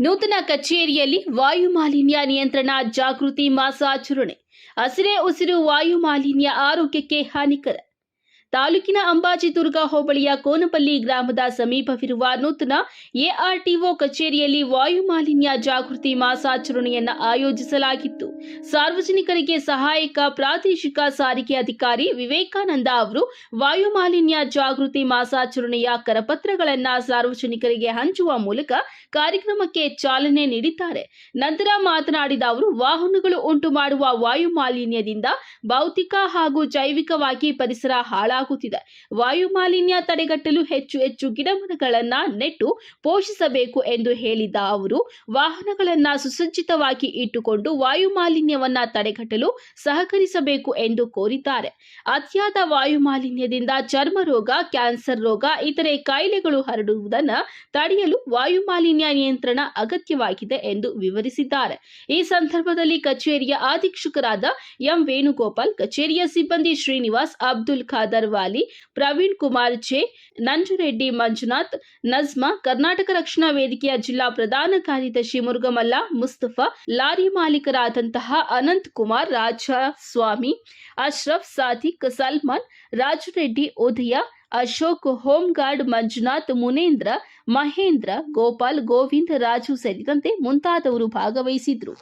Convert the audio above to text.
ನೂತನ ಕಚೇರಿಯಲ್ಲಿ ವಾಯು ಮಾಲಿನ್ಯ ನಿಯಂತ್ರಣ ಜಾಗೃತಿ ಮಾಸಾಚರಣೆ. ಹಸಿರೇ ಉಸಿರು ವಾಯು ಮಾಲಿನ್ಯ ಆರೋಗ್ಯಕ್ಕೆ ಹಾನಿಕರ. ತಾಲೂಕಿನ ಅಂಬಾಜಿದುರ್ಗ ಹೋಬಳಿಯ ಕೋನಪಲ್ಲಿ ಗ್ರಾಮದ ಸಮೀಪವಿರುವ ನೂತನ ಎಆರ್ಟಿಒ ಕಚೇರಿಯಲ್ಲಿ ವಾಯು ಮಾಲಿನ್ಯ ಜಾಗೃತಿ ಮಾಸಾಚರಣೆಯನ್ನು ಆಯೋಜಿಸಲಾಗಿತ್ತು. ಸಾರ್ವಜನಿಕರಿಗೆ ಸಹಾಯಕ, ಪ್ರಾದೇಶಿಕ ಸಾರಿಗೆ ಅಧಿಕಾರಿ ವಿವೇಕಾನಂದ ಅವರು ವಾಯು ಮಾಲಿನ್ಯ ಜಾಗೃತಿ ಮಾಸಾಚರಣೆಯ ಕರಪತ್ರಗಳನ್ನು ಸಾರ್ವಜನಿಕರಿಗೆ ಹಂಚುವ ಮೂಲಕ ಕಾರ್ಯಕ್ರಮಕ್ಕೆ ಚಾಲನೆ ನೀಡಿದ್ದಾರೆ. ನಂತರ ಮಾತನಾಡಿದ ಅವರು, ವಾಹನಗಳು ಉಂಟು ಮಾಡುವ ವಾಯು ಮಾಲಿನ್ಯದಿಂದ ಭೌತಿಕ ಹಾಗೂ ಜೈವಿಕವಾಗಿ ಪರಿಸರ ಹಾಳಾಗುತ್ತಿದೆ ವಾಯು ಮಾಲಿನ್ಯ ತಡೆಗಟ್ಟಲು ಹೆಚ್ಚು ಹೆಚ್ಚು ಗಿಡಮರಗಳನ್ನ ನೆಟ್ಟು ಪೋಷಿಸಬೇಕು ಎಂದು ಹೇಳಿದ ಅವರು, ವಾಹನಗಳನ್ನ ಸುಸಜ್ಜಿತವಾಗಿ ಇಟ್ಟುಕೊಂಡು ವಾಯು ಮಾಲಿನ್ಯವನ್ನ ತಡೆಗಟ್ಟಲು ಸಹಕರಿಸಬೇಕು ಎಂದು ಕೋರಿದ್ದಾರೆ. ಅತಿಯಾದ ವಾಯು ಮಾಲಿನ್ಯದಿಂದ ಚರ್ಮ ರೋಗ, ಕ್ಯಾನ್ಸರ್ ರೋಗ, ಇತರೆ ಕಾಯಿಲೆಗಳು ಹರಡುವುದನ್ನು ತಡೆಯಲು ವಾಯು ಮಾಲಿನ್ಯ ನಿಯಂತ್ರಣ ಅಗತ್ಯವಾಗಿದೆ ಎಂದು ವಿವರಿಸಿದ್ದಾರೆ. ಈ ಸಂದರ್ಭದಲ್ಲಿ ಕಚೇರಿಯ ಅಧೀಕ್ಷಕರಾದ ಎಂ ವೇಣುಗೋಪಾಲ್, ಕಚೇರಿಯ ಸಿಬ್ಬಂದಿ ಶ್ರೀನಿವಾಸ್, ಅಬ್ದುಲ್ ಖಾದರ್ ವಾಲಿ ಪ್ರವೀಣ್ ಕುಮಾರ್ ಜೆ, ನಂಜುರೆಡ್ಡಿ ಮಂಜುನಾಥ್, ನಜ್ಮಾ, ಕರ್ನಾಟಕ ರಕ್ಷಣಾ ವೇದಿಕೆಯ ಜಿಲ್ಲಾ ಪ್ರಧಾನ ಕಾರ್ಯದರ್ಶಿ ಮುರುಗಮಲ್ಲ, ಮುಸ್ತಫಾ, ಲಾರಿ ಮಾಲೀಕರಾದಂತಹ ಅನಂತ್ ಕುಮಾರ್ ರಾಜ ಸ್ವಾಮಿ ಅಶ್ರಫ್ ಸಾದಿಕ್, ಸಲ್ಮಾನ್, ರಾಜುರೆಡ್ಡಿ ಉದಯ ಅಶೋಕ್ ಹೋಮ್ಗಾರ್ಡ್, ಮಂಜುನಾಥ್, ಮುನೇಂದ್ರ, ಮಹೇಂದ್ರ, ಗೋಪಾಲ್, ಗೋವಿಂದ್, ರಾಜು ಸೇರಿದಂತೆ ಮುಂತಾದವರು ಭಾಗವಹಿಸಿದ್ರು.